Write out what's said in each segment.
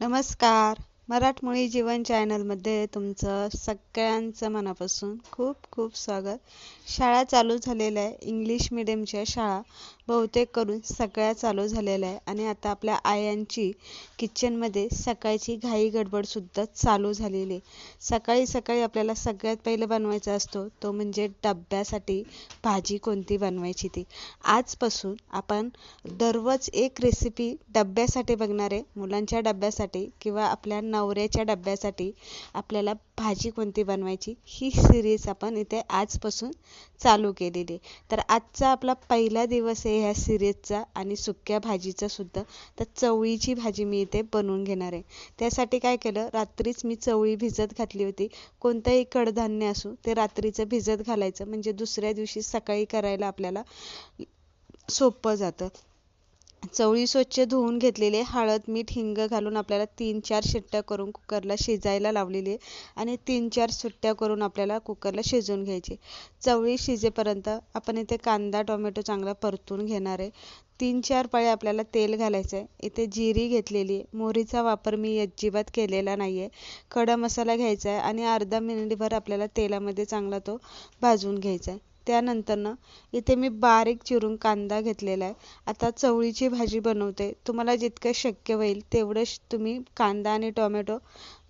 नमस्कार. मराठमोळी जीवन चॅनलमध्ये तुमचं सगळ्यांचं मनापासून खूप खूप स्वागत. शाळा चालू झालेल्या आहे. इंग्लिश मिडियमच्या शाळा बहुतेक करून सगळ्या चालू झालेल्या आहे. आणि आता आपल्या आयांची किचनमध्ये सकाळची घाई गडबडसुद्धा चालू झालेली आहे. सकाळी सकाळी आपल्याला सगळ्यात पहिलं बनवायचा असतो तो म्हणजे डब्यासाठी भाजी कोणती बनवायची ती. आजपासून आपण दररोज एक रेसिपी डब्यासाठी बघणार आहे. मुलांच्या डब्यासाठी किंवा आपल्या नवऱ्याच्या डब्यासाठी आपल्याला भाजी कोणती बनवायची ही सिरीज आपण इथे आजपासून चालू केलेली तर आजचा आपला पहिला दिवस आहे ह्या सिरीजचा आणि सुक्या भाजीचा सुद्धा. तर चवळीची भाजी मी इथे बनवून घेणार आहे. त्यासाठी काय केलं रात्रीच मी चवळी भिजत घातली होती. कोणतंही कडधान्य असू ते रात्रीचं भिजत घालायचं. म्हणजे दुसऱ्या दिवशी सकाळी करायला आपल्याला सोपं जातं. चवळी स्वच्छ धुवून घेतलेली आहे. हळद मीठ हिंग घालून आपल्याला तीन चार शिट्ट्या करून कुकरला शिजायला लावलेली आहे आणि तीन चार सुट्ट्या करून आपल्याला कुकरला शिजवून घ्यायची. चवळी शिजेपर्यंत आपण इथे कांदा टोमॅटो चांगला परतून घेणार आहे. तीन चार पळे आपल्याला तेल घालायचं आहे. इथे जिरी घेतलेली आहे. मोहरीचा वापर मी अजिबात केलेला नाही आहे. खडा मसाला घ्यायचा आहे आणि अर्धा मिनिटभर आपल्याला तेलामध्ये चांगला तो भाजून घ्यायचा आहे. त्यानंतरनं इथे मी बारीक चिरून कांदा घेतलेला आहे. आता चवळीची भाजी बनवते. तुम्हाला जितकं शक्य होईल तेवढं तुम्ही कांदा आणि टोमॅटो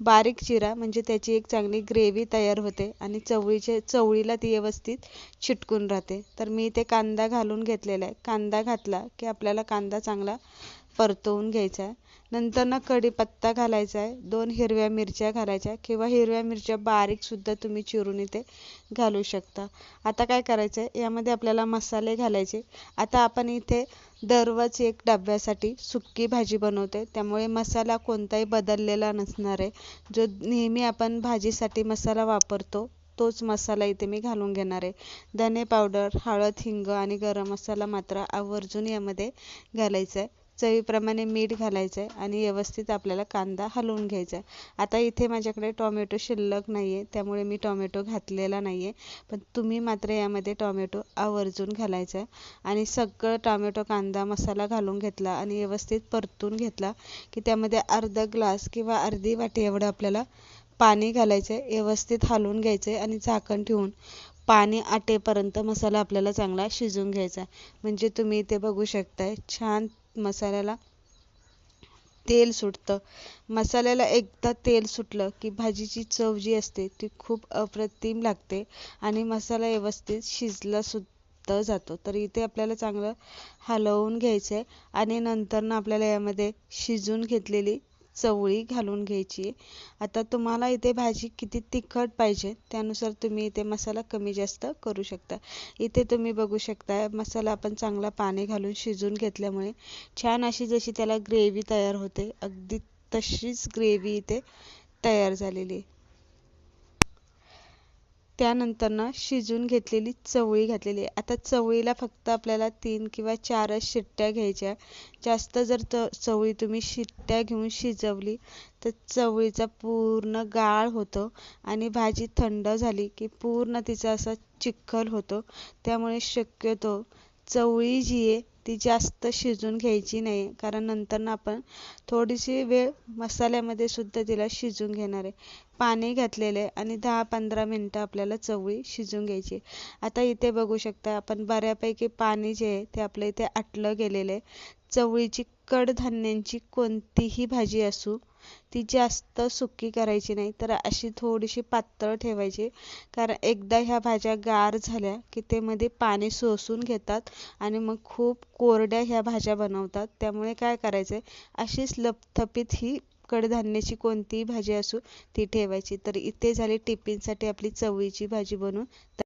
बारीक चिरा म्हणजे त्याची एक चांगली ग्रेव्ही तयार होते आणि चवळीचे चवळीला ती व्यवस्थित चिटकून राहते. तर मी इथे कांदा घालून घेतलेला आहे. कांदा घातला की आपल्याला कांदा चांगला परतवून घ्यायचा आहे नंतर ना कढीपत्ता घालायचा आहे दोन हिरव्या मिरच्या घालायच्या किंवा हिरव्या मिरच्या बारीकसुद्धा तुम्ही चिरून इथे घालू शकता. आता काय करायचं आहे यामध्ये आपल्याला मसाले घालायचे. आता आपण इथे दररोज एक डब्यासाठी सुक्की भाजी बनवते त्यामुळे मसाला कोणताही बदललेला नसणार आहे. जो नेहमी आपण भाजीसाठी मसाला वापरतो तोच मसाला इथे मी घालून घेणार आहे. धने पावडर हळद हिंग आणि गरम मसाला मात्र आवर्जून यामध्ये घालायचा आहे चवीप्रमाणे मीठ घालायचं आहे आणि व्यवस्थित आपल्याला कांदा हलवून घ्यायचा आहे आता इथे माझ्याकडे टॉमॅटो शिल्लक नाही आहे त्यामुळे मी टॉमॅटो घातलेला नाही आहे पण तुम्ही मात्र यामध्ये टॉमॅटो आवर्जून घालायचा आहे आणि सगळं टॉमॅटो कांदा मसाला घालून घेतला आणि व्यवस्थित परतून घेतला की त्यामध्ये अर्धा ग्लास किंवा अर्धी वाटी एवढं आपल्याला पाणी घालायचं आहे व्यवस्थित हलवून घ्यायचं आहे आणि झाकण ठेवून पाणी आटेपर्यंत मसाला आपल्याला चांगला शिजवून घ्यायचा म्हणजे तुम्ही इथे बघू शकताय छान मसाल्याला तेल सुटतं. मसाल्याला एकदा तेल सुटलं की भाजीची चव जी असते ती खूप अप्रतिम लागते आणि मसाला व्यवस्थित शिजला सुद्धा जातो. तर इथे आपल्याला चांगलं हलवून घ्यायचं आहे आणि नंतर ना आपल्याला यामध्ये शिजून घेतलेली चवळी घालून घ्यायची. आता तुम्हाला इथे भाजी किती तिखट पाहिजे त्यानुसार तुम्ही इथे मसाला कमी जास्त करू शकता. इथे तुम्ही बघू शकता मसाला आपण चांगला पाणी घालून शिजून घेतल्यामुळे छान अशी जशी त्याला ग्रेव्ही तयार होते अगदी तशीच ग्रेव्ही इथे तयार झालेली त्यानंतरनं शिजून शिजवून घेतलेली चवळी घातलेली आहे. आता चवळीला फक्त आपल्याला तीन किंवा चारच शिट्ट्या घ्यायच्या जास्त जर चवळी तुम्ही शिट्ट्या घेऊन शिजवली तर चवळीचा पूर्ण गाळ होतो आणि भाजी थंड झाली की पूर्ण तिचा असा चिखल होतो. त्यामुळे शक्यतो चवळी जी आहे ती जास्त शिजून घ्यायची नाही. कारण नंतर ना आपण थोडीशी वेळ मसाल्यामध्ये सुद्धा तिला शिजून घेणार आहे. पाणी घातलेलं आहे आणि दहा पंधरा मिनटं आपल्याला चवळी शिजून घ्यायची आता इथे बघू शकता आपण बऱ्यापैकी पाणी जे आहे ते आपलं इथे आटलं गेलेलं आहे. चवळीची कडधान्यांची कोणतीही भाजी असू ती जास्त सुकी करायची नाही तर अशी थोडीशी पातळ ठेवायची. कारण एकदा ह्या भाज्या गार झाल्या की ते मध्ये पाणी शोषून घेतात आणि मग खूप कोरड्या ह्या भाज्या बनवतात. त्यामुळे काय करायचं अशीच लपथपीत ही कडधान्याची कोणतीही भाजी असू ती ठेवायची. तर इथे झाली टिफिनसाठी आपली चवळीची भाजी बनवून